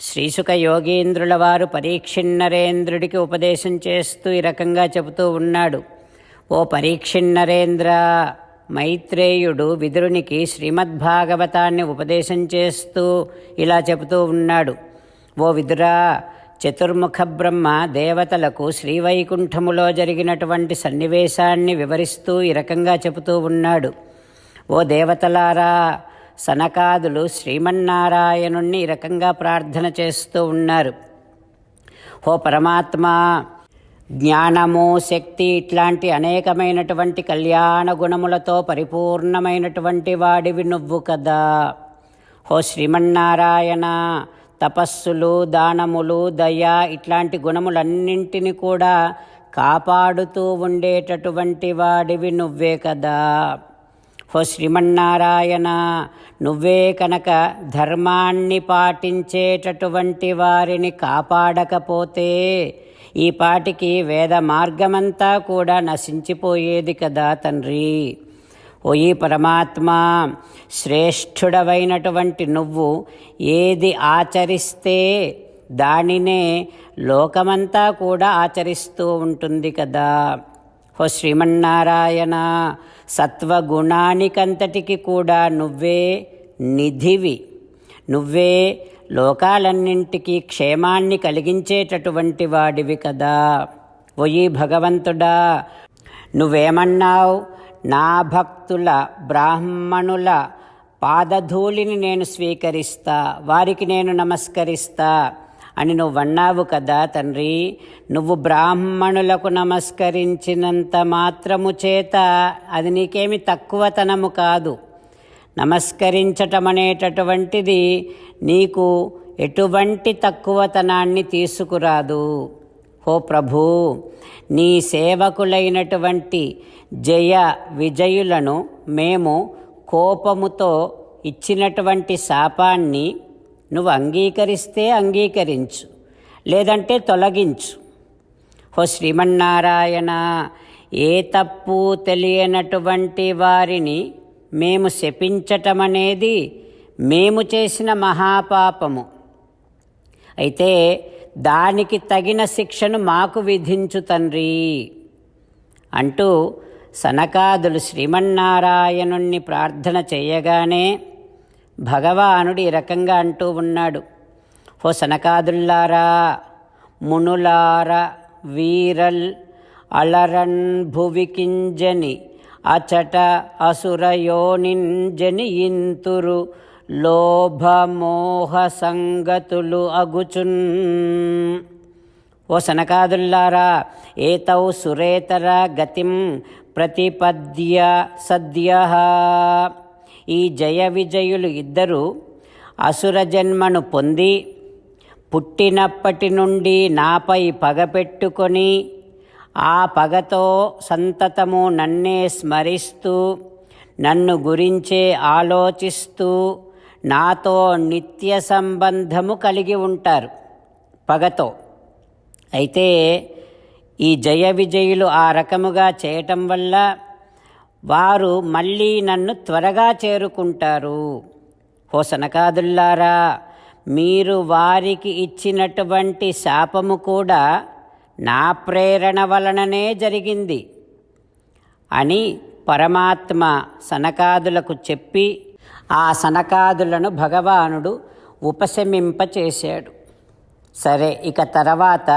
శ్రీసుక యోగీంద్రుల వారు పరీక్షిన్నరేంద్రుడికి ఉపదేశం చేస్తూ ఈ రకంగా చెబుతూ ఉన్నాడు. ఓ పరీక్షిన్నరేంద్ర మైత్రేయుడు విదురునికి శ్రీమద్భాగవతాన్ని ఉపదేశం చేస్తూ ఇలా చెబుతూ ఉన్నాడు. ఓ విదురా చతుర్ముఖ బ్రహ్మ దేవతలకు శ్రీవైకుంఠములో జరిగినటువంటి సన్నివేశాన్ని వివరిస్తూ ఈ రకంగా చెబుతూ ఉన్నాడు. ఓ దేవతలారా సనకాదులు శ్రీమన్నారాయణుణ్ణి ఈ రకంగా ప్రార్థన చేస్తూ ఉన్నారు. ఓ పరమాత్మ జ్ఞానము శక్తి ఇట్లాంటి అనేకమైనటువంటి కళ్యాణ గుణములతో పరిపూర్ణమైనటువంటి వాడివి నువ్వు కదా. ఓ శ్రీమన్నారాయణ తపస్సులు దానములు దయ ఇట్లాంటి గుణములన్నింటినీ కూడా కాపాడుతూ ఉండేటటువంటి వాడివి నువ్వే కదా. ఓ శ్రీమన్నారాయణ నువ్వే కనుక ధర్మాన్ని పాటించేటటువంటి వారిని కాపాడకపోతే ఈ పాటికి వేద మార్గమంతా కూడా నశించిపోయేది కదా తండ్రి. ఓ ఈ పరమాత్మ శ్రేష్ఠుడవైనటువంటి నువ్వు ఏది ఆచరిస్తే దానినే లోకమంతా కూడా ఆచరిస్తూ ఉంటుంది కదా. ఓ శ్రీమన్నారాయణ సత్వగుణానికంతటికి కూడా నువ్వే నిధివి. నువ్వే లోకాలన్నింటికీ క్షేమాన్ని కలిగించేటటువంటి వాడివి కదా. ఒయి భగవంతుడా నువ్వేమన్నావు? నా భక్తుల బ్రాహ్మణుల పాదధూళిని నేను స్వీకరిస్తా వారికి నేను నమస్కరిస్తా. అని నువ్వు అన్నావు కదా తండ్రి. నువ్వు బ్రాహ్మణులకు నమస్కరించినంత మాత్రము చేత అది నీకేమి తక్కువతనము కాదు. నమస్కరించటం అనేటటువంటిది నీకు ఎటువంటి తక్కువతనాన్ని తీసుకురాదు. ఓ ప్రభు నీ సేవకులైనటువంటి జయ విజయులను మేము కోపముతో ఇచ్చినటువంటి శాపాన్ని నువ్వు అంగీకరిస్తే అంగీకరించు లేదంటే తొలగించు. ఓ శ్రీమన్నారాయణ ఏ తప్పు తెలియనటువంటి వారిని మేము శపించటం అనేది మేము చేసిన మహాపాపము. అయితే దానికి తగిన శిక్షను మాకు విధించు తండ్రి అంటూ సనకాదులు శ్రీమన్నారాయణుణ్ణి ప్రార్థన చేయగానే భగవానుడు ఈ రకంగా అంటూ ఉన్నాడు. ఓ సనకాదుల్లారా మునులార వీరల్ అలరన్ భువికింజని అచట అసురయోనింజని ఇంతురు లోభమోహ సంగతులు అగుచున్. ఓ సనకాదుల్లారా ఏతౌ సురేతర గతిం ప్రతిపద్య సద్య ఈ జయ విజయులు ఇద్దరు అసుర జన్మను పొంది పుట్టినప్పటి నుండి నాపై పగ పెట్టుకొని ఆ పగతో సంతతము నన్నే స్మరిస్తూ నన్ను గురించే ఆలోచిస్తూ నాతో నిత్య సంబంధము కలిగి ఉంటారు పగతో. అయితే ఈ జయ విజయులు ఆ రకముగా చేయటం వల్ల వారు మళ్ళీ నన్ను త్వరగా చేరుకుంటారు. ఓ సనకాదుల్లారా మీరు వారికి ఇచ్చినటువంటి శాపము కూడా నా ప్రేరణ వలననే జరిగింది అని పరమాత్మ సనకాదులకు చెప్పి ఆ సనకాదులను భగవానుడు ఉపశమింపచేశాడు. సరే ఇక తర్వాత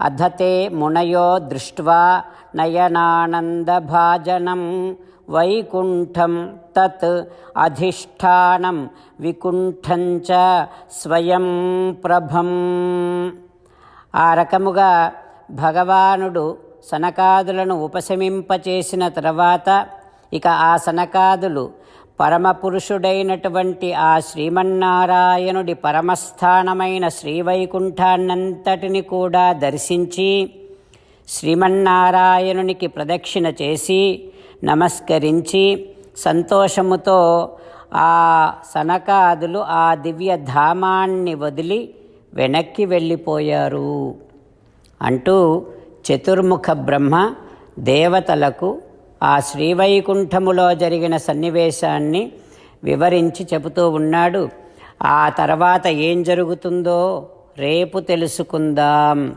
అధతే మునయో దృష్ట్వా నయనానందభాజనం వైకుంఠం తత్ అధిష్టానం వికుంఠంచ స్వయం ప్రభం ఆ రకముగా భగవానుడు సనకాదులను ఉపశమింపచేసిన తర్వాత ఇక ఆ సనకాదులు పరమపురుషుడైనటువంటి ఆ శ్రీమన్నారాయణుడి పరమస్థానమైన శ్రీవైకుంఠాన్నంతటిని కూడా దర్శించి శ్రీమన్నారాయణునికి ప్రదక్షిణ చేసి నమస్కరించి సంతోషముతో ఆ సనకాదులు ఆ దివ్య ధామాన్ని వదిలి వెనక్కి వెళ్ళిపోయారు. అంటూ చతుర్ముఖ బ్రహ్మ దేవతలకు ఆ శ్రీవైకుంఠములో జరిగిన సన్నివేశాన్ని వివరించి చెబుతూ ఉన్నాడు. ఆ తర్వాత ఏం జరుగుతుందో రేపు తెలుసుకుందాం.